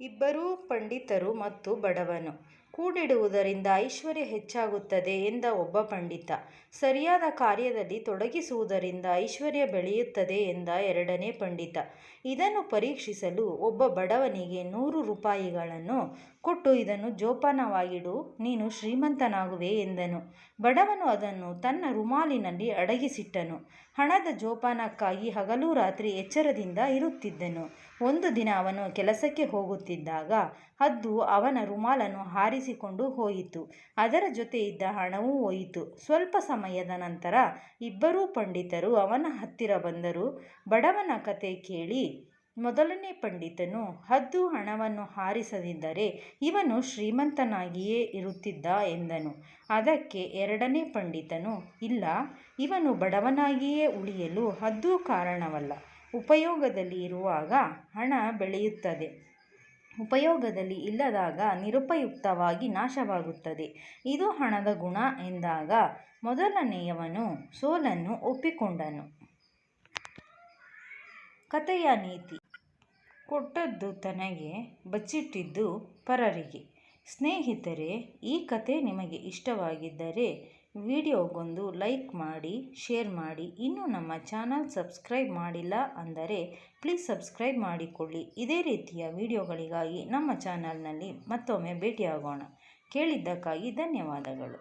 ಇಬ್ಬರೂ ಪಂಡಿತರು ಮತ್ತು ಬಡವನು. ಕೂಡಿಡುವುದರಿಂದ ಐಶ್ವರ್ಯ ಹೆಚ್ಚಾಗುತ್ತದೆ ಎಂದ ಒಬ್ಬ ಪಂಡಿತ. ಸರಿಯಾದ ಕಾರ್ಯದಲ್ಲಿ ತೊಡಗಿಸುವುದರಿಂದ ಐಶ್ವರ್ಯ ಬೆಳೆಯುತ್ತದೆ ಎಂದ ಎರಡನೇ ಪಂಡಿತ. ಇದನ್ನು ಪರೀಕ್ಷಿಸಲು ಒಬ್ಬ ಬಡವನಿಗೆ ನೂರು ರೂಪಾಯಿಗಳನ್ನು ಕೊಟ್ಟು ಇದನ್ನು ಜೋಪಾನವಾಗಿಡು, ನೀನು ಶ್ರೀಮಂತನಾಗುವೆ ಎಂದನು. ಬಡವನು ಅದನ್ನು ತನ್ನ ರುಮಾಲಿನಲ್ಲಿ ಅಡಗಿಸಿಟ್ಟನು. ಹಣದ ಜೋಪಾನಕ್ಕಾಗಿ ಹಗಲು ರಾತ್ರಿ ಎಚ್ಚರದಿಂದ ಇರುತ್ತಿದ್ದನು. ಒಂದು ದಿನ ಅವನು ಕೆಲಸಕ್ಕೆ ಹೋಗುತ್ತಿದ್ದಾಗ, ಹದ್ದು ಅವನ ರುಮಾಲನ್ನು ಹಾರಿಸಿಕೊಂಡು ಹೋಯಿತು. ಅದರ ಜೊತೆ ಇದ್ದ ಹಣವೂ ಹೋಯಿತು. ಸ್ವಲ್ಪ ಸಮಯದ ನಂತರ ಇಬ್ಬರೂ ಪಂಡಿತರು ಅವನ ಹತ್ತಿರ ಬಂದರು. ಬಡವನ ಕತೆ ಕೇಳಿ ಮೊದಲನೇ ಪಂಡಿತನು ಹದ್ದು ಹಣವನ್ನು ಹಾರಿಸದಿದ್ದರೆ ಇವನು ಶ್ರೀಮಂತನಾಗಿಯೇ ಇರುತ್ತಿದ್ದ ಎಂದನು. ಅದಕ್ಕೆ ಎರಡನೇ ಪಂಡಿತನು, ಇಲ್ಲ, ಇವನು ಬಡವನಾಗಿಯೇ ಉಳಿಯಲು ಹದ್ದು ಕಾರಣವಲ್ಲ. ಉಪಯೋಗದಲ್ಲಿ ಇರುವಾಗ ಹಣ ಬೆಳೆಯುತ್ತದೆ, ಉಪಯೋಗದಲ್ಲಿ ಇಲ್ಲದಾಗ ನಿರುಪಯುಕ್ತವಾಗಿ ನಾಶವಾಗುತ್ತದೆ. ಇದು ಹಣದ ಗುಣ ಎಂದಾಗ ಮೊದಲನೆಯವನು ಸೋಲನ್ನು ಒಪ್ಪಿಕೊಂಡನು. ಕಥೆಯ ನೀತಿ ಕೊಟ್ಟದ್ದು ತನಗೆ, ಬಚ್ಚಿಟ್ಟಿದ್ದು ಪರರಿಗೆ. ಸ್ನೇಹಿತರೆ, ಈ ಕಥೆ ನಿಮಗೆ ಇಷ್ಟವಾಗಿದ್ದರೆ ವಿಡಿಯೋಗೊಂದು ಲೈಕ್ ಮಾಡಿ, ಶೇರ್ ಮಾಡಿ. ಇನ್ನೂ ನಮ್ಮ ಚಾನಲ್ ಸಬ್ಸ್ಕ್ರೈಬ್ ಮಾಡಿಲ್ಲ ಅಂದರೆ ಪ್ಲೀಸ್ ಸಬ್ಸ್ಕ್ರೈಬ್ ಮಾಡಿಕೊಳ್ಳಿ. ಇದೇ ರೀತಿಯ ವಿಡಿಯೋಗಳಿಗಾಗಿ ನಮ್ಮ ಚಾನಲ್ನಲ್ಲಿ ಮತ್ತೊಮ್ಮೆ ಭೇಟಿಯಾಗೋಣ. ಕೇಳಿದ್ದಕ್ಕಾಗಿ ಧನ್ಯವಾದಗಳು.